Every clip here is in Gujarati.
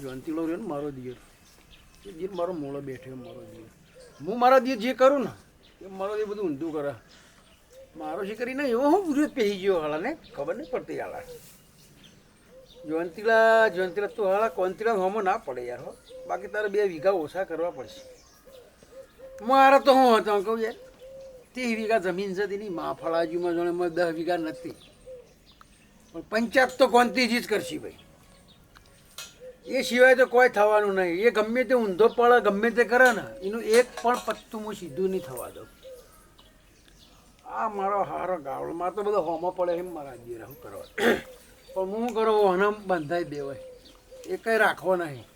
જયંતીલો રહ્યો ને મારો દિયર. એ દિયર મારો મોળો બેઠો મારો દિયર. હું મારા દિયર જે કરું ને, એ મારો દિયર બધું ઊંધું કરે. મારો છે કરીને એવો હું વિરોધ પહેરી ગયો હાલાને, ખબર નહીં પડતી હાલા. જયંતીલા જયંતીલા તો હાલા કોંતીલા હોમો ના પડે યાર હો. બાકી તારે બે વીઘા ઓછા કરવા પડશે. મારા તો હું હતો કહું યાર તે વીઘા જમીન છે તેની, મા ફળાજીમાં જોડે દસ વીઘા નથી. પણ પંચાયત તો કોંતીજી જ કરશે ભાઈ. એ સિવાય તો કોઈ થવાનું નહીં. એ ગમે તે ઊંધો પડે ગમે તે કરે ને, એનું એક પણ પત્તું હું સીધું નહીં થવા દઉં. આ મારો હારો ગાવડો મારે તો બધો હોમો પડે એમ મારા દીર હું કરવા પણ હું કરો અને બંધાઈ દેવાય એ કંઈ રાખવો નહીં.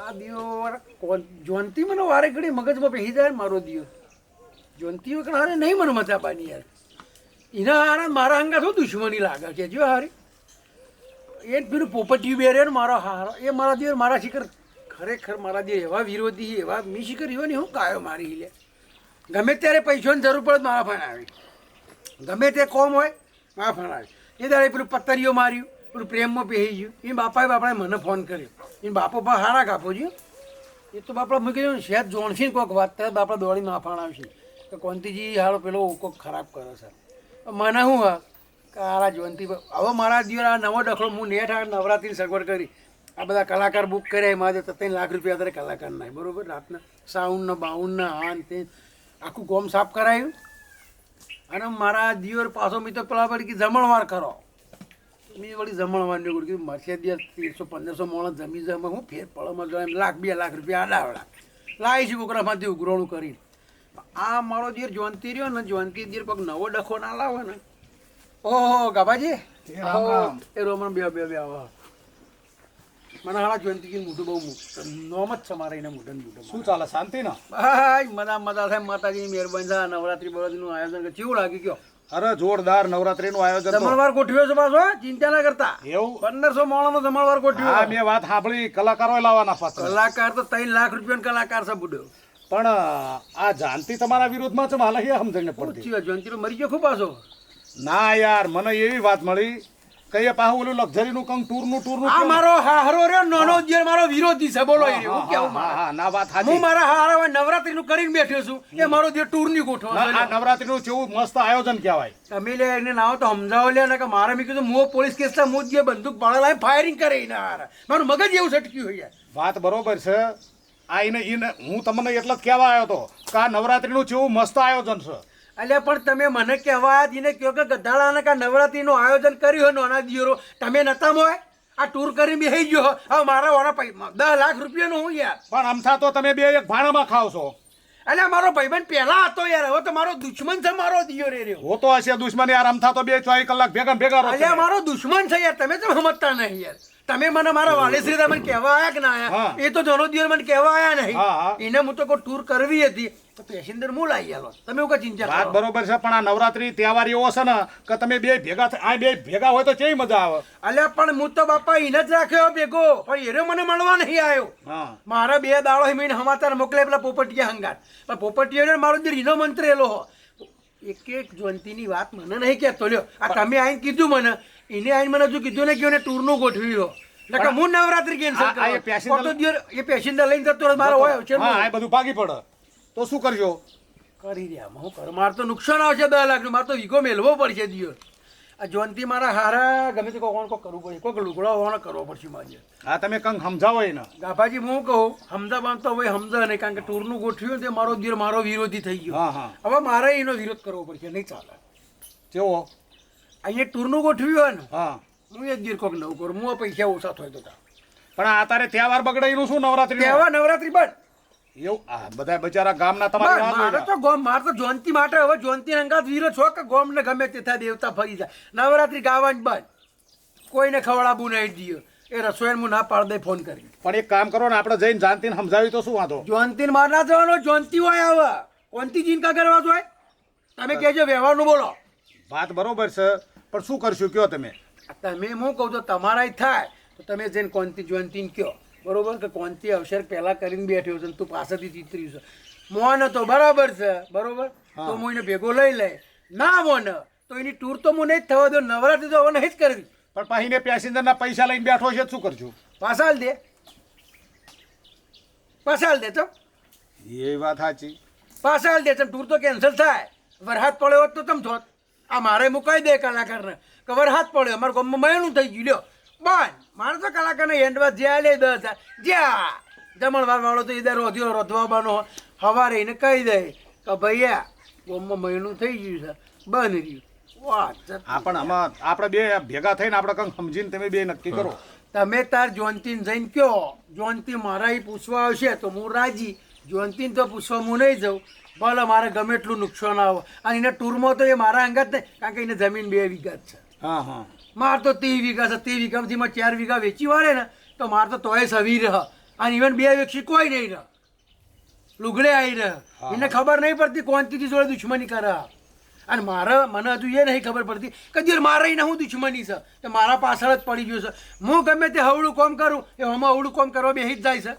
આ દીવો જોનતી મને વારે ઘડી મગજમાં પહેરી જાય મારો દીવો. જોનતી વખત હારે નહીં મને મજા પાની યાર. એના હારે મારા અંગા શું દુશ્મની લાગે છે, જો હારી. એ પેલું પોપટિયું બેરે ને મારો હારો. એ મારા દિયર, મારા શિખર ખરેખર મારા દિયર એવા વિરોધી એવા મી શિખર એવો નહીં હું કાયો મારી લે. ગમે ત્યારે પૈસાની જરૂર પડે મારા ફાન આવી. ગમે તે કોમ હોય, મારા ફાન આવી. એ દાડે પેલું પત્તરીઓ માર્યું, પેલું પ્રેમમાં પહેરી ગયું. એ બાપાએ બાપાએ મને ફોન કર્યો. એ બાપો પા હારા કાપો છું. એ તો બાપડા મૂકી ગયો શેત જોણશી કોઈક વાત ત્યારે બાપડા દોડીને માફાણ આવશે. તો કોંતીજી હારો પેલો કોઈક ખરાબ કરે છે. મને શું હા? કે આરા જવંતી હવે મારા દિવસ આ નવો ડખલો હું નેટ આ નવરાત્રિની સગવડ કરી. આ બધા કલાકાર બુક કર્યા મારે તો ત્રણ લાખ રૂપિયા અત્યારે કલાકાર ના બરોબર? રાતના સાઉન્ડના બાઉન્ડના આન તે. આખું ગોમ સાફ કરાયું. અને મારા દિયોર પાછો મેં પેલા પડી કે જમણવાર કરો. મેં વળી જમણવાર નીકળ્યું કીધું મરશે દિવસ ત્રીસો પંદરસો મોણ જમી જમે હું ફેર પડમાં જો એમ લાખ, બે લાખ રૂપિયા આડાવડા લાવી છું કોકરામાંથી ઉઘરોણું કરીને. આ મારો દિયર જોનતી રહ્યો ને જોનતી દિયર પગ નવો ડખો ના લાવે ને ઓહો ગાભાજી? એ રામ રામ. રોમન બે બે બે આવો મને હાલા જોનતી મોઢું બહુ નોમ જ છે મારે એને મોઢું મોઢું. શું ચાલે? શાંતિ ના? ભાઈ મજા મજા થાય. માતાજીની મહેરબાની થાય. નવરાત્રી બરાત્રીનું આયોજન. કેવું ગયો કયો? અરે જોરદાર નવરાત્રી નું આયોજન. જમણવાર ગોઠવ્યો છે પાછો ચિંતા ના કરતા. એવું? પંદરસો માણસનો જમણવાર હા ગોઠવ્યો મેં વાત સાંભળી. કલાકારો લાવવાના પાછળ કલાકાર તો ત્રણ લાખ રૂપિયાનો કલાકાર છે બુડો. પણ આ જાનતી તમારા વિરોધમાં છે મારે એ સમજણ ને પડતી જોનતી મરી ગયો ખૂબ પાછો. ના યાર મને એવી વાત મળી. કઈએ પાછું ઓલું લક્ઝરી નું કંગ ટૂરનું ટૂરનું આ મારો હારો રહ્યો નાનો જે મારો વિરોધી છે બોલો એ હું કેવું મારે? હા ના વાત હું મારા હારા નવરાત્રી નું કરીને બેઠો છું એ મારો જે ટૂરની ગોઠવો આ નવરાત્રી નું કેવું મસ્ત આયોજન કહેવાય. તમે લે એને ના તો સમજાવો લે ને કે મારે મેં કીધું હું પોલીસ કેસ છે હું જ બંદૂક પાડેલા ફાયરિંગ કરે એના હારા. મારું મગજ એવું સટક્યું હોય વાત બરોબર છે. આ એને હું તમને એટલે જ કહેવા આવ્યો હતો કે આ નવરાત્રીનું કેવું મસ્ત આયોજન છે. અલ્યા પણ તમે મને કહેવા દીને કહો કે ગધાડાને કા નવરાત્રીનું આયોજન કર્યું હોય નાના દિયરો તમે નતા મોય? આ ટૂર કરી બેસી ગયો હવે મારા વાળા દસ લાખ રૂપિયાનું હું યાર. પણ અમથા તો તમે બે એક ભાણામાં ખાવ છો. અલ્યા મારો ભાઈબંધ પહેલા હતો યાર. હવે તો મારો દુશ્મન છે મારો દિયો રે રહ્યો. હોતો હશે દુશ્મન યાર. અમથા તો બે ચોવીસ કલાક ભેગા ભેગા અલે મારો દુશ્મન છે યાર. તમે તો સમજતા નહીં યાર. તમે મને મારા વાલેશ્રી તમે કહેવા આવ્યા કે ના આયા? હા. એ તો જનો દિવસ મને કહેવા આવ્યા નહીં. એને હું તો કોઈ ટૂર કરવી હતી. તો પેસેન્જર હું લાવી આલો તમે એવું ચિંતા વાત બરોબર છે પણ આ નવરાત્રી તહેવાર એવો છે ને કે તમે બે ભેગા આ બે ભેગા હોય તો કેવી મજા આવે? અલ્યા પણ હું તો બાપા એને જ રાખ્યો ભેગો. પણ મને મળવા નહીં આવ્યો મારા બે દાડો હિમીને સમાચાર મોકલે પેલા પોપટિયા હંગાત. પણ પોપટિયા મારો જે રીનો મંત્રેલો હો. એક એક જયંતીની વાત મને નહીં કહેતો લ્યો. આ તમે આઈને કીધું મને એને આઈને મને હજુ કીધું ને કે એને ટૂરનું ગોઠવ્યું નકર હું નવરાત્રી કેન્સલ આ એ પેસેન્જર લઈને જતો મારો હોય છે હા બધું ભાગી પડે. તો શું કરજો? કરી રહ્યા હું કરું? મારે તો નુકસાન આવશે બે લાખનું મારે તો વીઘો મેળવો પડશે દિયો. આ જોનથી મારા હારા ગમે તે કોણ કોઈ કરવું પડશે કોઈક લુગડો હોવાનો કરવો પડશે મારે. હા તમે કંઈક સમજાવો એને. ગાભાજી હું કહું હમદાબાદ તો હવે સમજા નહીં કારણ કે ટૂરનું ગોઠવ્યું તે મારો દિયર મારો વિરોધી થઈ ગયો. હવે મારે એનો વિરોધ કરવો પડશે નહીં ચાલે. કેવો અહીંયા ટૂરનું ગોઠવ્યું હોય ને હા. હું એક ગીર કોક નવું કરું. હું પૈસા ઓછા થાય તો પણ આ તારે તહેવાર બગડે એનું શું નવરાત્રી તહેવાર નવરાત્રી બંધ એવું? આ બધા બચારા ગામના. તમારા મારે તો ગોમ મારે તો જોનતી માટે હવે જોનતી અંગાત વીરો છો કે ગોમ ને ગમે તે થાય દેવતા ફરી જાય. નવરાત્રી ગાવાની બંધ કોઈને ખવડાવું નહીં દિયો. એ રસોઈ હું ના પાડ દે ફોન કરી પણ એક કામ કરો ને આપણે જઈને જાનતીને સમજાવી તો શું વાંધો? જોનતી માર ના જવાનો જોનતી હોય હવે. કોનતી જીનકા કરવા જોઈએ તમે કહેજો વ્યવહારનું બોલો. વાત બરોબર છે. પણ શું કરશું કયો તમે? તમે હું કહું છો તમારા થાય તો તમે જઈને કોંતી જોઈન્ટીન કયો બરોબર કે કોંતી અવસર પહેલા કરીને બેઠ્યો છે તું પાસેથી ચીતર્યું છે. મોન તો બરાબર છે બરોબર? તો હું. એને ભેગો લઈ લે ના મોન તો એની ટૂર તો હું નહીં જ થવા દો નવરાત્રી તો હવે નહીં જ કરવી. પણ પાહીને પેસેન્જરના પૈસા લઈને બેઠો છે શું કરશું પાછા દે. પાછા હાલ દે તો. એ વાત સાચી. પાસાલ દે છે ટૂર તો કેન્સલ થાય. વરહાદ પડ્યો હોત તો તમ થોત આ મારે મુકાઈ દે કલાકારને. કવર હાથ પડ્યો અમારા ગામમાં મહેણું થઈ ગયું. લ્યો બંધ મારે તો કલાકારને એન્ડવા જ્યાં લે દસ જ્યાં જમણવાર વાળો તો એ રોધ્યો રોધવાનો હવારે એને કહી દે કે ભાઈ ગામમાં મહેણું થઈ ગયું છે. બંધ રહ્યું. હા પણ આમાં આપણે બે ભેગા થઈને આપણે કંઈક સમજીને તમે બે નક્કી કરો. તમે તાર જોનતી જઈને કયો જોનતી મારા પૂછવા આવશે તો હું રાજી. જોનતી તો પૂછવા હું નહીં જાઉં. ભલે મારે ગમે એટલું નુકસાન આવે અને એને ટૂરમાં તો એ મારા અંગત નહીં કારણ કે એને જમીન બે વીઘા છે. હા હા. માર તો ત્રીસ વીઘા છે ત્રીસ વીઘામાંથી માં ચાર વીઘા વેચી વાળે ને તો માર તો તોય સવી રહ. અને ઇવન બે વેચી કોઈ નહીં રહ. લુગડે આવી રહ. એને ખબર નહીં પડતી કોનથી જોડે દુશ્મની કરે. અને મારા મને હજુ એ નહીં ખબર પડતી કે જે મારે ને હું દુશ્મની છે. તો મારા પાછળ જ પડી ગયું છે. હું ગમે તે હવળું કોમ કરું એ હમણાં હવળું કોમ કરવા બેસી જ જાય છે.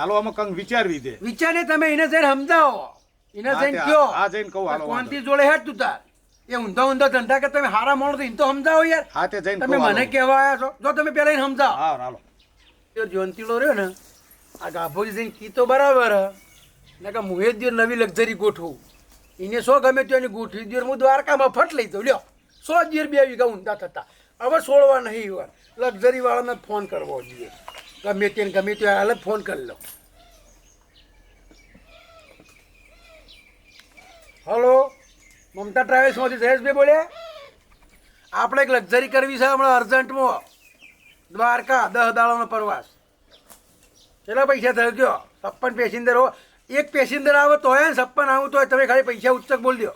હાલો આમાં કંઈક વિચારવી દે વિચારે તમે એને જઈને સમજાવો. એને જઈને તે કયો આ- જઈને કહું, હાલો, કોણથી જોડે હેડ તું તાર? એ ઊંધા ઊંધા ધંધા કે તમે હારા માણો તો એને તો સમજાવો યાર. હા તે જઈને તમે મને કહેવા આવ્યા છો. જો તમે પેલા એને સમજાવો. હા હાલો. જો જોનતીલો રહ્યો ને આ ગાભોજી જઈને કી તો બરાબર ને કે હું એ દિવસ નવી લક્ઝરી ગોઠવું. એને સો ગમે તેની ગોઠવી દિવસ હું દ્વારકામાં ફટ લઈ દઉં લ્યો. સો દિવસ બે વીઘા ઊંધા થતા. હવે છોડવા નહીં હોય. લક્ઝરી વાળાને ફોન કરવો જોઈએ. ગમે તેને ગમે તે હાલ ફોન કરી લો. હલો, મમતા ટ્રાવેલ્સમાંથી જયેશભાઈ બોલ્યા આપણે એક લક્ઝરી કરવી છે હમણાં અર્જન્ટમાં. દ્વારકા, દસ દાડાનો પ્રવાસ. કેટલા પૈસા થયો ગયો? છપ્પન પેસેન્જર હો. એક પેસેન્જર આવે તો ને છપ્પન આવું તો તમે ખાલી પૈસા ઉચ્ચક બોલ દો.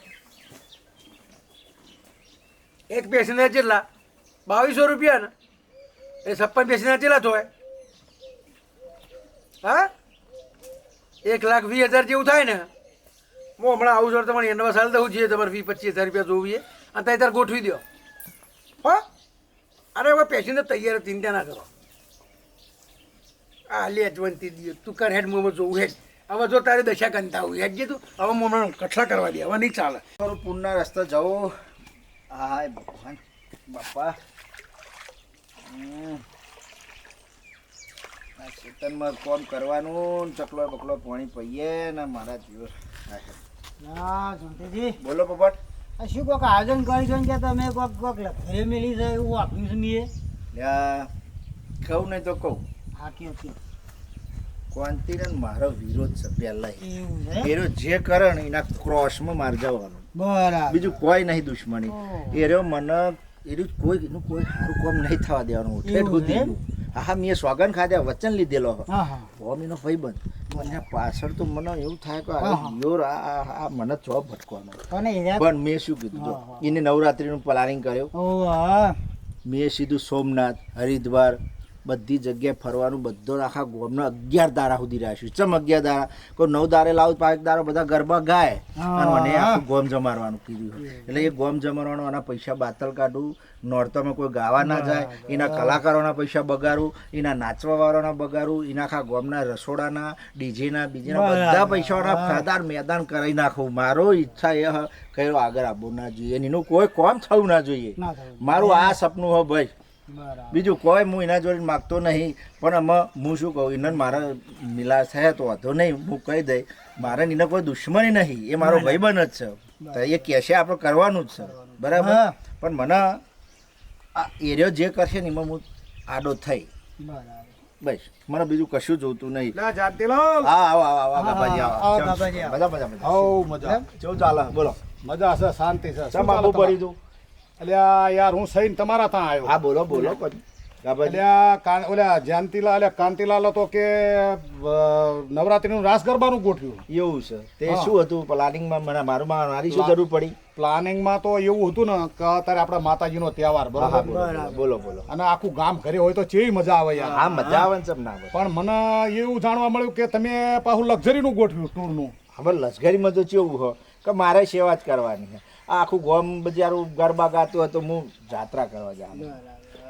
એક પેસેન્જર જેટલા? બાવીસો રૂપિયા ને? એ છપ્પન પેસેન્જર કેટલા થાય હા? એક લાખ વીસ હજાર જેવું થાય ને? હું હમણાં આવું છું તમારે એન્ડવા સાલ દઉં છીએ, તમારે વીસ પચીસ હજાર રૂપિયા જોવીએ અને ત્યાં તાર ગોઠવી દો હા? અરે હવે પેસેન્જર તૈયાર ચિંતા ના કરો. આ લે જવંતી દિયો, તું કર હેડ મોમાં જોવું હેડ. હવે જો તારે દશા કંતા હોય, હેડ જે તું. હવે મોમાં કઠલા કરવા દે હવે નહીં ચાલે. તારું પૂરના રસ્તા જાઓ. હાય ભગવાન, બાપા હમ. આ ખેતરમાં કોમ કરવાનું ચકલો બકલો પાણી પીએ ને મારા જીવ ના જોંતેજી બોલો પોપટ. આ શું કોક આયોજન કરી છો કે તમે કોક કોક ઘરે મેલી છે એવું આપ્યું છે મીએ લ્યા કહું નહીં તો કહું. હા કે કયો ને મારો વિરોધ છે પહેલા એરો જે કરે ને એના ક્રોસમાં માર જવાનું. બરાબર. બીજું કોઈ નહીં દુશ્મની. એરો મને એનું કોઈ એનું કોઈ સારું કામ નહીં થવા દેવાનું. ઠેઠ સુધી? હા મેં સોગન ખાધા વચન લીધેલો ભોમીનો ભાઈબંધ મને પાછળ તો મને એવું થાય કે. યોર આ મને જોબ ભટકવાનો. પણ મેં શું કીધું. એને નવરાત્રીનું પ્લાનિંગ કર્યું. મેં સીધું સોમનાથ હરિદ્વાર બધી જગ્યાએ ફરવાનું બધો આખા ગોમના અગિયાર દારા સુધી રાખ્યું. ચમ અગિયાર દારા? કોઈ નવ દારે લાવું પાંચ દારો બધા ગરબા ગાય. અને મને. આખું ગોમ જમાડવાનું કીધું. એટલે એ ગોમ જમારવાનું આના પૈસા બાતલ કાઢું નોરતામાં કોઈ ગાવા ના જાય એના કલાકારોના પૈસા બગાડું એના નાચવા વાળાના બગાડું એના ખા ગોમના રસોડાના ડીજેના બીજેના બધા પૈસાના ફાદાર મેદાન કરી નાખું. મારો ઈચ્છા એ કયો આગળ આવવું ના જોઈએ. એનું કોઈ કોમ થવું ના જોઈએ. મારું આ સપનું હો ભાઈ. બીજું કોઈ હું એના જોડે માગતો નહીં પણ આમાં હું શું કહું એને મારા મિલા થયા તો વાંધો નહીં હું કહી દઈ મારે એને કોઈ દુશ્મની નહીં. એ મારો ભાઈબંધ જ છે. તો એ કહેશે આપણે કરવાનું જ છે. બરાબર? પણ મને આ એરિયો જે કરશે ને એમાં હું આડો થઈ. બરાબર. બસ. મને બીજું કશું જોતું નહીં. ના જાતે લો. હા આવો આવો આવો હા, બાબાજી આવો. આવો, બાબાજી, આવો. મજા મજા મજા. હઉ મજા. જો ચાલે બોલો. મજા છે શાંતિ છે. ચમ પડી તમારે? તું અલ્યા યાર હું સહીન તમારા ત્યાં આવ્યો. હા બોલો બોલો પછી. અલ્યા કાન ઓલા જાનતીલાલ અલ્યા કાંતિલાલ હતો કે નવરાત્રીનું રાસ ગરબાનું ગોઠવ્યું? એવું છે. તે શું હતું? પ્લાનિંગમાં મને મારું મારી શું જરૂર પડી? પ્લાનિંગમાં તો એવું હતું ને કે અત્યારે આપણા માતાજીનો તહેવાર હા બોલો બોલો અને આખું ગામ ઘરે હોય તો કેવી મજા આવે યાર. હા મજા આવે ને ના પણ મને એવું જાણવા મળ્યું કે તમે પાછું લક્ઝરીનું ગોઠવ્યું ટૂરનું. હવે લશ્કરીમાં તો કેવું હો? કે મારે સેવા જ કરવાની આ આખું ગોમ બજારું ગરબા ગાતું હોય તો હું જાત્રા કરવા જાઉં.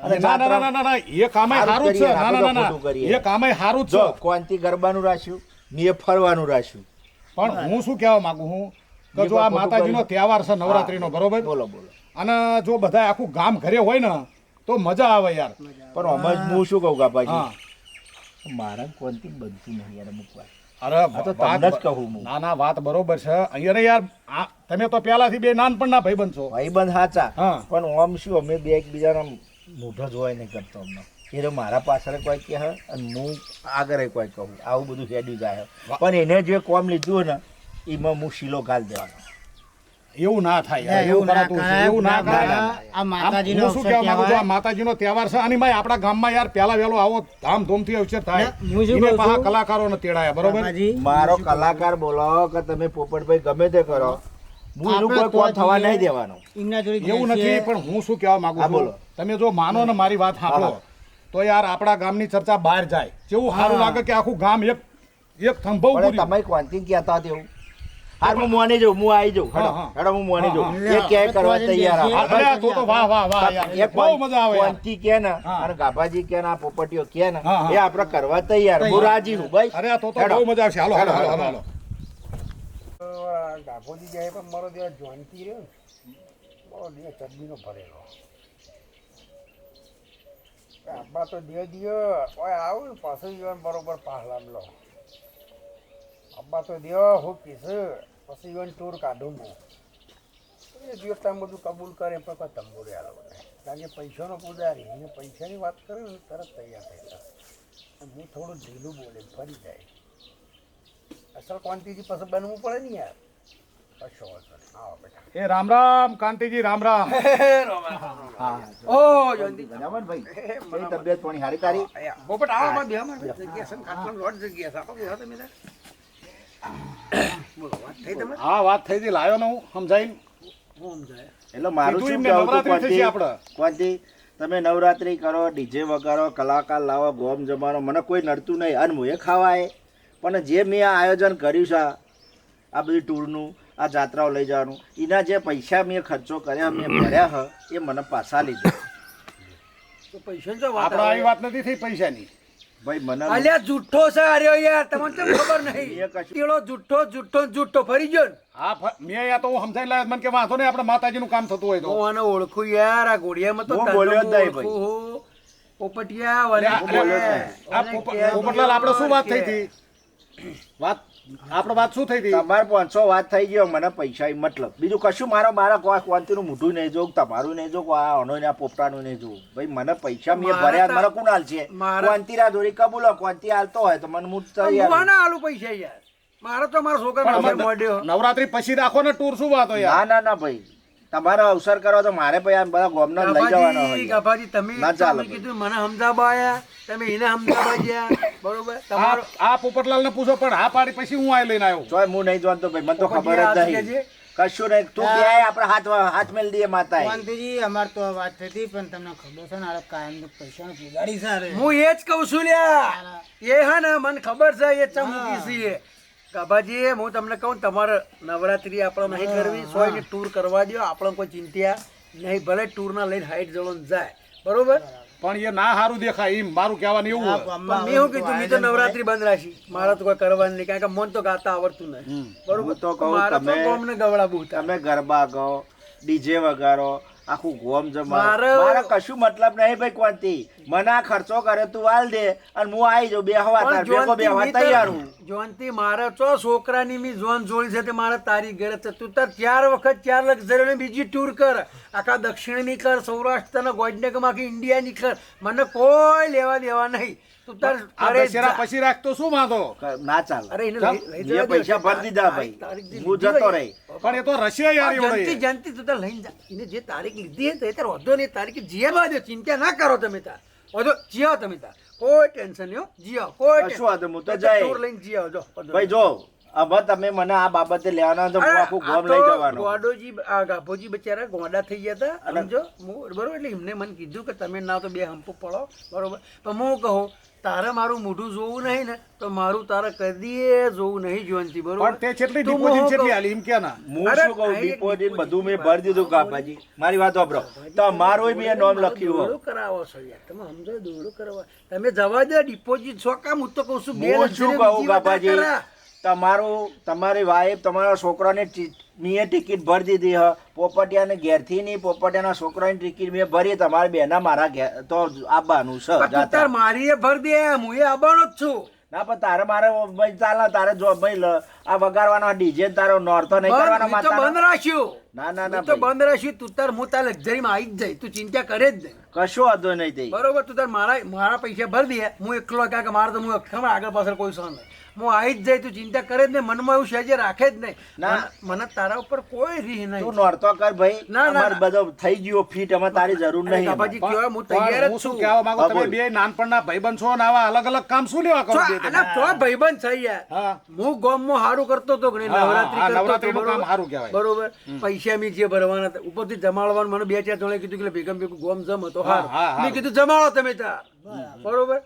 અને ના ના ના ના ના ના એ કામે સારું છે. ના ના ના. ના. એ કામે સારું છે. કોનથી ગરબાનું રાખ્યું મેં ફરવાનું રાખ્યું. પણ હું શું કહેવા માંગુ હું કે જો આ માતાજીનો તહેવાર છે નવરાત્રીનો બરોબર? બોલો બોલો. અને જો બધા આખું ગામ ઘરે હોય ને તો મજા આવે યાર. પણ હમણાં હું શું કહું હા. મારા કોનથી બનતું નહીં યાર અમુક અરે આ તો વાત તમને જ કહું હું. ના ના વાત બરોબર છે. અહીંયા યાર આ તમે તો પહેલાથી બે નાનપણના ભાઈ બનશો ભાઈબંધ સાચા. હા. પણ આમ શું અમે બે એકબીજાનો મોઢો જોવાય નહીં કરતો અમને. એ તો મારા પાછળ કોઈ કહે અને હું આગળ કોઈ કહું. આવું બધું હેડ્યું જાય પણ એને જે કોમ લીધું ને એમાં હું શીલો ગાલ દેવાનો. એવું ના થાય. એવું ના કરાય આ આમ માતાજીનો હું શું કહેવા માંગુ છું, આ માતાજીનો તહેવાર છે. અને ભાઈ આપણા ગામમાં યાર પહેલા વહેલો આવો ધામધૂમથી અવસર થાય. એને પાછા કલાકારોને તેડાયા બરોબર? મારો કલાકાર બોલાવો કે તમે પોપટભાઈ ગમે તે કરો હું એનું કોઈ થવા. નહીં દેવાનો. એવું નથી પણ હું શું કહેવા માંગુ છું? બોલો. તમે જો માનો ને મારી વાત સાંભળો તો યાર આપણા ગામની ચર્ચા બહાર જાય. જેવું સારું લાગે કે આખું ગામ એક એક થંભો તમે ક્વાંટિંગ કહેતા હતા એવું? હાર હું મોને જાઉં હું આવી જઉં હેડો. હેડો હું મોને જાઉં. એ કે કરવા તૈયાર. અરે તો તો વાહ વાહ વાહ યાર. બહુ મજા આવે યાર. કે ને. અને ગાભાજી કે ને આ પોપટીઓ કે ને. એ આપણે કરવા તૈયાર. હું રાજી હું ભાઈ. અરે તો તો બહુ મજા આવશે. હાલો હાલો હાલો હાલો. ગાભોજી જાય પણ મારો દેવા જોનતી રહ્યો ને મારો દેહ ચડબીનો ભરેલો. આબા તો દિયો દિયો ઓય આવું પાછું જીવન બરોબર પાહલામ લો. અબ્બા તો દિયો હું કીસ પછી જીવન ટૂર કાઢું હું. એ દિવસ તમે બધું કબૂલ કરે પણ કોઈ તંબુરે આલો કારણ કે પૈસાનો પૂજારી. એને પૈસાની વાત કરે ને તરત તૈયાર થઈ જાય. અને હું થોડું ઢીલું બોલે ફરી જાય. અસલ ક્વોન્ટિટી પછી બનવું પડે ને યાર. કશો વાંધો નહીં. આવો બેટા. એ રામ રામ કાંતિજી રામ રામ. હા. ઓ જયંતિ બરાબર ભાઈ. કેવી તબિયત પાણી હારી તારી? પોપટ આવો માં બે માં જગ્યા છે ને લોટ જગ્યા છે. આપો બેહો તમે બોલો વાત થઈ તમે હા વાત થઈ હતી લાયો ને હું સમજાઈને હું સમજાય? એટલે મારું શું કહેવું નવરાત્રી આપણે. તમે નવરાત્રી કરો ડીજે વગાડો કલાકાર લાવો ગોમ જમાનો મને કોઈ નડતું નહીં. અને હું એ ખાવાય. પણ જે મેં આ આયોજન કર્યું છે આ બધું ટૂરનું આ જાત્રાઓ લઈ જવાનું. એના જે પૈસા મેં ખર્ચો કર્યા મેં ભર્યા હ એ મને પાછા લીધા. તો પૈસાની તો વાત આપણે આવી. વાત નથી થઈ પૈસાની. ભાઈ મને અલ્યા જુઠ્ઠો છે આર્યો યાર તમને કેમ ખબર નહીં. કશું- જુઠ્ઠો જુઠ્ઠો જુઠ્ઠો ફરી ગયો ને. હા મેં યા તો હું સમજાઈ લાવ્યો મને કે વાંધો નહીં આપણે માતાજીનું કામ થતું હોય તો. હું આને ઓળખું યાર આ ગોળિયામાં તો બોલ્યો જ નહીં, ઓળખું પોપટિયા બોલ્યો આ કે, પોપટલાલ આપણે શું વાત થઈ. હતી? વાત આપણે વાત શું થઈ હતી? તમારે પાંચસો વાત થઈ ગયો મને પૈસા મતલબ. બીજું કશું મારો મારા કોઈ ક્વાંતિનું મોઢું નહીં જોવું તમારું નહીં જોવું આ અનો ને આ પોપટાનું નહીં જોવું ભાઈ મને પૈસા મેં ભર્યા મને કોણ હાલ છે. ક્વાંતિરા દોરી કબૂલો ક્વાંતિ હાલતો હોય તો મને હું તૈયાર આના હાલું પૈસા યાર. મારો તો મારો છોકરા મોડ્યો નવરાત્રી પછી રાખો ને ટૂર શું વાત હોય ના ના ના ભાઈ. તમારો અવસર કરો તો મારે ભાઈ આ બધા ગોમના લઈ જવાનો હોય ગભાજી તમે ના કીધું મને આયા. તમે એને અમદાવાદ ગયા બરોબર? તમારો આ પોપટલાલ ને પૂછો પણ હા પાડી પછી હું આ લઈને આવ્યો જોય હું નહીં જોતો ભાઈ મને તો ખબર જ નહીં. કશું નહીં. તું ક્યાંય આપણે હાથ હાથ મેલ દઈએ માતા શાંતિજી અમાર તો આ વાત થતી પણ તમને ખબર છે ને આ કાયમ પૈસા પુગાડી સારે હું એ જ કહું છું લ્યા. એ હા ને મને ખબર છે એ ચમકી છીએ એ. હું તમને કહું તમારે નવરાત્રી આપણે નહીં કરવી સો ટૂર કરવા દો આપણે કોઈ ચિંતા નહીં ભલે ટૂરના લઈને હાઈટ જળો જાય. બરોબર. પણ એ ના સારું દેખાય એમ મારું કહેવાનું એવું હોય. મેં શું કીધું મેં તો નવરાત્રી બંધ રાખી. મારે તો કોઈ કરવાનું નહીં કારણ કે મન તો ગાતા આવડતું નહીં. બરોબર? તો કહું તમે- કોમને ગવડાવવું તમે ગરબા ગાઓ ડીજે વગાડો આખું ગોમ જમા મારે- કશું મતલબ નહીં ભાઈ કોંતી મને આ ખર્ચો કરે તું વાલ દે અને હું આવી જાઉં બેહવા તાર. બેહવા તૈયાર હું. જોનતી મારે ચો છોકરાની મી જોન જોડી છે તે મારે તારી ઘરે છે. તું તાર ચાર વખત ચાર લક્ઝરી બીજી ટૂર કર. આખા દક્ષિણની કર સૌરાષ્ટ્રના ગોજનગરમાંથી ઇન્ડિયાની કર. મને કોઈ લેવા દેવા નહીં. તું તાર આ ઘરે પછી રાખતો શું વાંધો? ના ચાલે. અરે એને લઈ- લઈ મેં જવા દે. પૈસા ભરી દીધા ભાઈ. હું જતો રહી. પણ એ તો રશિયા યાર આ એવડે જંતી જંતી તું તાર લઈને જા. એને જે તારીખ લીધી હે ને તે તાર વધો નહીં. તારીખ જીવા દો. ચિંતા ના કરો તમે તાર. વધો જીયા તમે તાર. કોઈ ટેન્શન નહીં જીયા કોઈ નહીં, હું તો તો લઈને જીયા જો ભાઈ જો હવે તમે મને આ બાબતે લેવાના તો હું આખું ગોમ લઈ જવાનો. ગોડોજી આ ગાભોજી બચારા ગોડા થઈ ગયા હતા. સમજો? હું બરોબર? એટલે એમને મને કીધું કે તમે ના તો બે હંપો પડો. બરોબર? પણ હું કહું તારે મારું મોઢું જોવું નહીં ને તો મારું તારે કદીએ જોવું નહીં જોનથી બરોબર? પણ તે છેટલી ડિપોઝિટ હું છેટલી એમ કે ના. હું શું કહું ડિપોઝિટ બધું મેં ભરી દીધું કાપાજી મારી વાત વાપરો. તમારું મેં નોમ લખ્યું દોડો કરાવો છો યાર. તમે સમજો દોડો કરવા. તમે જવા દે ડિપોઝિટ છો કામ હું તો કહું છું બે શું કહું કરા. તમારું તમારી વાઈફ તમારા છોકરાને મેં ટિકિટ ભરી દીધી હ. પોપટિયાને ઘેરથી નહીં પોપટિયાના છોકરાની ટિકિટ મેં ભરી. તમારે બેના મારા ઘેર તો આવવાનું છે તાર મારી એ ભર દે હું એ આવવાનો જ છું. ના પણ તારે મારે ભાઈ ચાલે તારે જો ભાઈ આ વગાડવાનો ડીજે તારો નોર્થો નહીં કરવાનો બંધ- બંધ. રાખ્યું. ના ના ના તો બંધ રાખ્યું. તું તાર હું તાર લક્ઝરીમાં આવી જ જાય તું ચિંતા કરે જ નહીં. કશો વાંધો નહીં તે બરોબર તું તાર મારા મારા પૈસા ભરી દે. હું એકલો કારણ કે મારે તો હું ખબર આગળ પાછળ કોઈ સહ નહીં હું આવી જ જાય તું ચિંતા કરે જ નહીં મનમાં એવું સહેજે રાખે જ નહીં. ના. મને- તારા ઉપર કોઈ રીહ નહીં. તું નોરતો કર ભાઈ. ના, ના, બધો થઈ ગયો ફીટ અમે તારી જરૂર નહીં. બાબાજી અમાર. હું તૈયાર જ શું છું. કહેવા માંગુ? તમે બે નાનપણના ભાઈબંધ છો ને આવા અલગ અલગ કામ શું લેવા કરો બે તો આના તો ભાઈબંધ થઈ યાર હું. હું ગામમાં હારું કરતો હતો કે નહીં, હા, હા, નવરાત્રી કરતો હતો, કામ હારું કહેવાય. બરોબર? પૈસા મી જે ભરવાના હતા ઉપરથી જમાડવાનું મને બે ચાર જણે કીધું કે ભેગમ ભેગું ગોમ જમ હતો હા, હા, હા. મેં કીધું જમાડો તમે ત્યાં. બરોબર?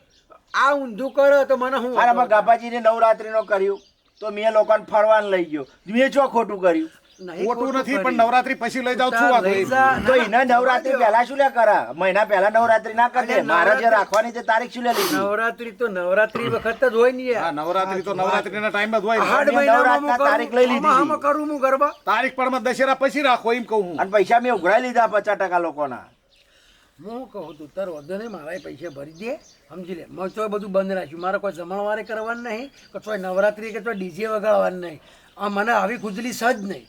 આ ઊંધું કરો તો મને હું અરે અમાર ગાભાજીને નવરાત્રીનો કર્યું તો મેં લોકોને ફરવાનું લઈ ગયો. મેં જો ખોટું કર્યું? ખોટું ખોટું નથી પણ નવરાત્રી પછી લઈ જાવ છું તાર આ લઈ તો એને નવરાત્રી પહેલા શું લે કરા? મહિના પહેલા નવરાત્રી ના કરે મારે જે રાખવાની તે તારીખ શું લે લીધી? નવરાત્રી તો નવરાત્રી વખત જ હોય ને હા નવરાત્રી તો નવરાત્રીના ટાઈમ જ હોય આઠ મહિનામાં હું નવરાત્રના કરું. તારીખ લઈ લીધી આમાં આમાં કરું હું ગરબા? તારીખ પણ માં દશેરા પછી રાખો એમ કહું હું. અને પૈસા મેં ઉઘરાઈ લીધા પચાસ ટકા લોકોના. હું કહું તું તાર વધુ નહીં મારા પૈસા ભરી દે. સમજી લે. મેં તો બધું બંધ રાખ્યું. મારે કોઈ જમણવારે કરવાનું નહીં કે તોય નવરાત્રિ કે કોઈ ડીજે વગાડવાનું નહીં. આ મને આવી ખુજલી સજ નહીં.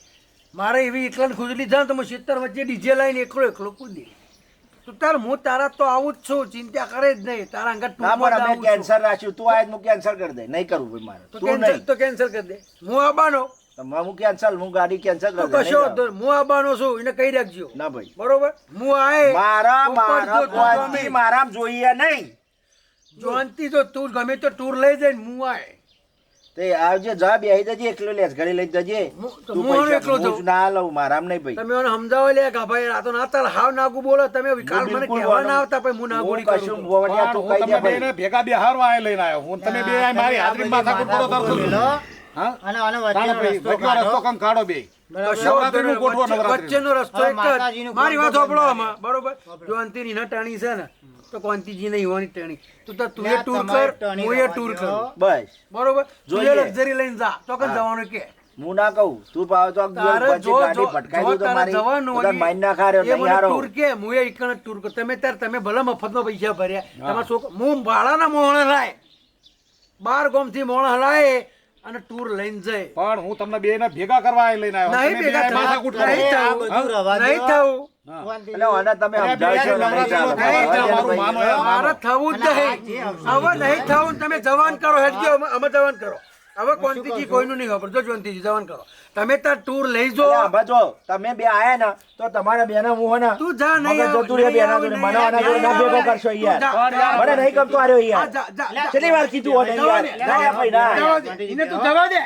મારે એવી એકલા ખુજલી થાય તો હું સિત્તેર વચ્ચે ડીજે લઈને એકલો એકલો કૂદી તો તાર હું તારા તો આવું જ છું. ચિંતા કરે જ નહીં. તારા અંગત અમે આવું કેન્સલ રાખ્યું. તું આજ હું કેન્સલ કરી દે. નહીં કરવું ભાઈ મારે. તો કેન્સલ તો કેન્સલ કરી દે. હું આવવાનો તો હું કેન્સલ હું ગાડી કેન્સલ કરી કશો હું આવવાનો છું. એને કહી રાખજો. ના ભાઈ. બરોબર? હું આય. મારા મારા મારા જોઈએ નહીં. જોનતી તો તું ગમે તો ટૂર લઈ જઈને હું આય તે આવજે જા બેહી જજે એકલો લેસ ઘરે લઈ જજે તું હું એકલો તો ના લઉં મારામ નહીં ભાઈ તમે મને સમજાવો લે કે ભાઈ રાતો ના તાર હાવ નાગુ બોલો તમે વિકાલ મને કહેવા ના. આવતા ભાઈ હું નાગુડી કરું કશું. બોવડિયા તું કહી દે તમે ભાઈ બેને ભેગા બેહારવા આય લઈને આવ્યો હું તમે બે મારી હાજરીમાં માથા કૂટો તો બધું તરત જ. લો. હા અને અને વચ્ચે રસ્તો કાઢો બે વચ્ચેનો રસ્તો એક જ. મારી વાત સાંભળો આમાં. બરોબર? જો અંતિની ના ટાણી છે ને તો કોંતીજી ને યુવાની ટાણી. તું તો તું એ ટૂર કર હું એ ટૂર દ્યો. બસ. બરોબર? તું લક્ઝરી લઈને જા. તો કન જવાનું કે? હું ના કહું. તું પાવ તો તારે જો જો ભટકાઈ જો દઉં તો તારે જવાનું હોય માઇન્ડ ના ખાર્યો એ મને ટૂર કે હું એ ઈકણ ટૂર કરું. તમે તાર તમે ભલે મફતમાં પૈસા ભર્યા. તમારા છોકરા હું ભાડાના મોહણ હલાય બાર ગોમથી મોહણ હલાય અને ટૂર લઈને જાય. પણ હું તમને બે ભેગા કરવા લઈને આવ્યો. નહીં તમે ભેગા માથાકૂટ નહીં થવું. નહીં. થવું. ને. મારે થવું જ નહીં. હવે નહીં થવું તમે જવાન કરો હેડ અમે અમે જવાન કરો. હવે કોંતીજી કોઈનું નહીં ખબર. જો જોનતીજી જવાન કરો તમે તાર ટૂર લઈ જો. આંબા જો તમે બે આયા ને તો તમારા બેનો હે ને? તું જા નહીં જતું રહે નહીં બેના જોડે. મને આના જોડે ના ભેગો કરશો યાર. જા, જા, મને નહીં ગમતો આ રહ્યો યાર. જા, જા, જા. કેટલી વાર કીધું હોય યાર? ના ભાઈ ના. ઇને તું જવા દે.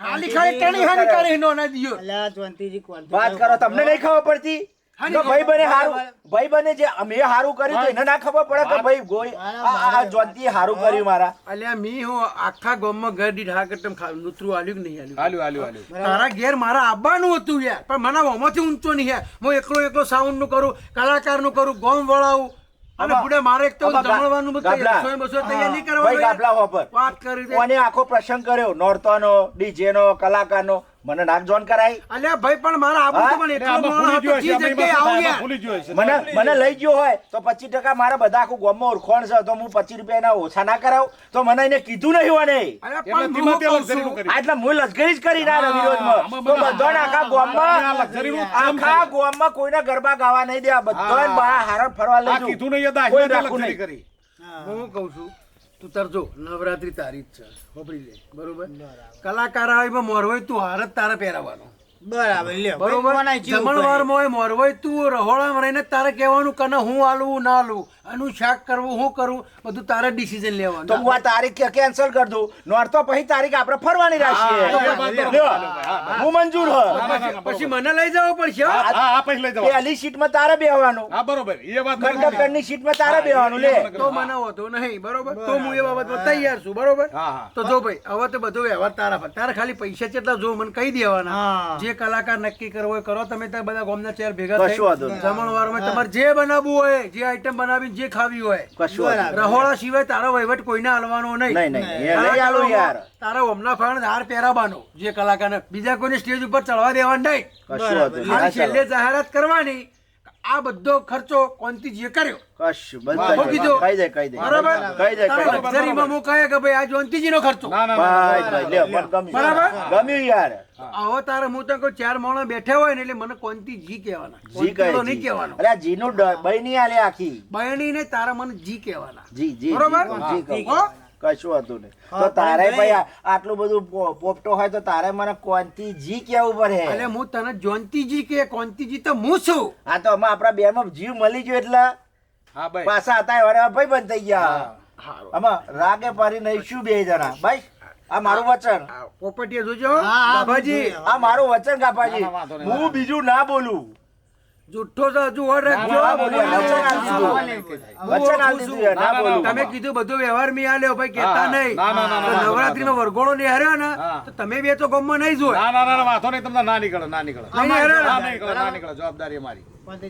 ખાલી ખાલી તણી હાની કરી. નો ના દિયો. અલ્યા, જ્વંતીજી કોણ? વાત કરો તમને નહીં ખબર પડતી? તો ભાઈ બને હારું ભાઈ બને જે અમે હારું કર્યું તો એને ના ખબર પડે કે ભાઈ ગોઈ આ આ હારું કર્યું મારા. અલ્યા મી હું આખા ગામમાં ઘર દીઠ હા કરતમ ખા આલ્યું કે નહીં આલ્યું? હાલ્યું હાલ્યું હાલ્યું તારા ઘેર મારા આવવાનું હતું યાર પણ મને આમાંથી ઊંચો નહીં યાર. હું એકલો એકલો સાઉન્ડનું કરું કલાકારનું કરું ગોમ વળાવું. અને બુડે મારે એક તો જમણવાનું બધું તૈયાર નહીં ભાઈ ગાબલા હોપર વાત કરી કોને આખો પ્રસંગ કર્યો? નોરતોનો ડીજે નો કલાકારનો. મને નાક જોન કરાય. અલે ભાઈ પણ મારા આબુ તો પણ એટલો મોણો હતો ગયો જગ્યાએ આવું. ભૂલી ગયો છે. મને મને લઈ ગયો હોય તો પચીસ ટકા મારા બધા આખું ગામમાં ઓળખોણ છે તો હું પચીસ રૂપિયા ના ઓછા ના કરાવ તો મને એને કીધું નહીં હોને અલ્યા એટલે હું લશ્કરી જ કરી ના વિરોધમાં તો બધો આખા ગામમાં આખા ગામમાં કોઈને ગરબા ગાવા નહીં દે આ બધો બહાર હારણ ફરવા લઈ આ કીધું નહીં હતા, કોઈ નહીં. કરી. હું કહું છું તું તાર જો નવરાત્રી તારીખ છે. ખબરી લે. બરોબર? કલાકાર આવે એમાં મોરવાઈ તું હાર જ તારે પહેરાવાનો. બરાબર લ્યો બરોબર? ભાઈ, કોનાય ચેવું જમણવારમાં હોય તું રહોળામાં રહીને તારે કહેવાનું કે હું આલવું ના આલવું આનું શાક કરવું હું કરવું બધું તારે ડિસિઝન તો હું આ તારીખ કેન્સલ કરી દઉં? નોર તો પછી તારીખ આપણે ફરવાની રાખીએ. વાત બરોબર. લ્યો, હા, હા. હું મંજૂર હ ના, ના, ના, પછી મને લઈ જવો પડશે હા, હા, હા, પછી લઈ જવા. પેલી સીટમાં તારે બેહવાનું. હા, બરોબર. એ વાત કંડક્ટરની સીટમાં તારે બેહવાનું લે. તો મને હોતો નહીં બરોબર? તો હું એ બાબતમાં તૈયાર છું બરોબર. તો જો ભાઈ હવે તો બધો વ્યવહાર તારા પર. તારે ખાલી પૈસા કેટલા જો મને કહી દેવાના. જે કલાકાર નક્કી કરવો હોય કરો. તમે ત્યાં બધા ગોમના ચેર ભેગા કશું થઈ. જમણવારમાં તમારે જે બનાવવું હોય જે આઈટમ બનાવી જે ખાવી હોય. રહોળા સિવાય તારો વહીવટ કોઈને હાલવાનો નહીં. તારા હમણાં ફાણ હાર પહેરાવાનો જે કલાકારને. બીજા કોઈને સ્ટેજ ઉપર ચડવા દેવા નહીં. છેલ્લે જાહેરાત કરવાની. આ બધો ખર્ચો કોનથી જે કર્યો? કશું બધા હું કહી દે કહી દે. બરાબર? કહી દે તારા દે. લક્ઝરીમાં હું કહે કે ભાઈ આ જોનતીજીનો ખર્ચો. ના ના ભાઈ ના ભાઈ લે મને બરાબર? ગમ્યું યાર. આવો તારે હું તો કહું ચાર માણસ બેઠા હોય ને એટલે મને કોનથી જી કહેવાના. જી કહે નહીં જી. કહેવાનો. અરે આલે આખી. ને તારા મને જી કહેવાના. જી જી બરોબર? જી, જી કહું. કશું હતું નહીં. તો તારે ભાઈ આટલું બધું પોપટો હોય તો તારે મને કોનથી જી કેવું પડે? એટલે હું તને જોનતીજી કે કોનતીજી તો હું છું. હા તો અમે આપણા બે માં જીવ મળી ગયો એટલે? હા ભાઈ. પાછા હતા હવે ભાઈ બંધ થઈ ગયા. આમાં રાગે પારી નહીં શું બે જણા? ભાઈ આ મારું વચન. પોપટીએ જોજો. હા, બાબાજી. આ મારું વચન કાપાજી. હું બીજું ના બોલું. જુઠ્ઠો તો હજુ રાખજો બોલું તમે કીધું બધું વ્યવહાર મી આલ્યો ભાઈ કેતા નહીં ના, માં વરઘોડો ને હર્યો ને તો તમે બે તો ગમમાં નહીં જો ના ના ના વાંધો નહીં તમને ના નીકળે ના નીકળે નહીં ના? નીકળે ના નીકળે જવાબદારી અમારી. હું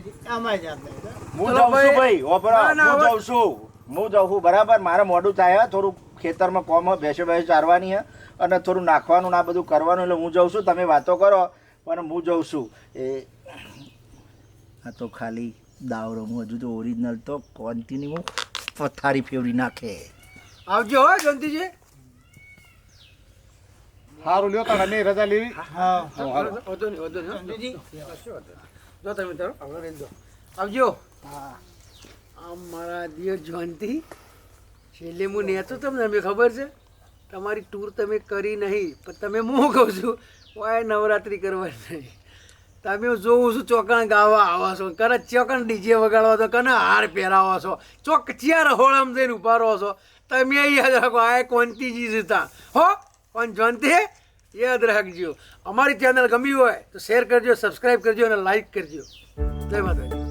જાઉં ભાઈ. છું ભાઈ ઓપરો હું જાઉં છું હું જાઉં છું બરાબર મારે મોડું થાય થોડું ખેતરમાં કોમ ભેંસો ભેંસો ચારવાની હે અને થોડું નાખવાનું ના બધું કરવાનું એટલે હું જાઉં છું તમે વાતો કરો પણ હું જાઉં છું એ આ તો ખાલી દાવરો હું હજુ તો ઓરિજિનલ તો કોન્ટિન્યુ હું પથારી ફેવરી નાખે. આવજો હો જંતીજી સારું લ્યો તારે નહીં રજા લેવી. હા. વધુ નહીં વધુ નહીં હો. જો તમે તારો. આગળ રહી. આવજો. આમ મારા દિયો જયંતિ છેલ્લે હું નેતો તમને અમે ખબર છે? તમારી ટૂર તમે કરી નહીં પણ તમે હું કહું છું ઓય નવરાત્રિ કરવા નહીં તમે જોઉં છું ચોકણ ગાવા આવો છો, કને ચોકણ ડીજે વગાડવા છો કને હાર પહેરાવો છો. ચોક ચિયાર રહોળામ જઈને ઊભા રહો છો. તમે યાદ રાખો, આ કોંતીજી જતા હો, કોણ જયંતિ યાદ રાખજો. અમારી ચેનલ ગમી હોય તો શેર કરજો સબસ્ક્રાઈબ કરજો અને લાઈક કરજો. જય માતાજી.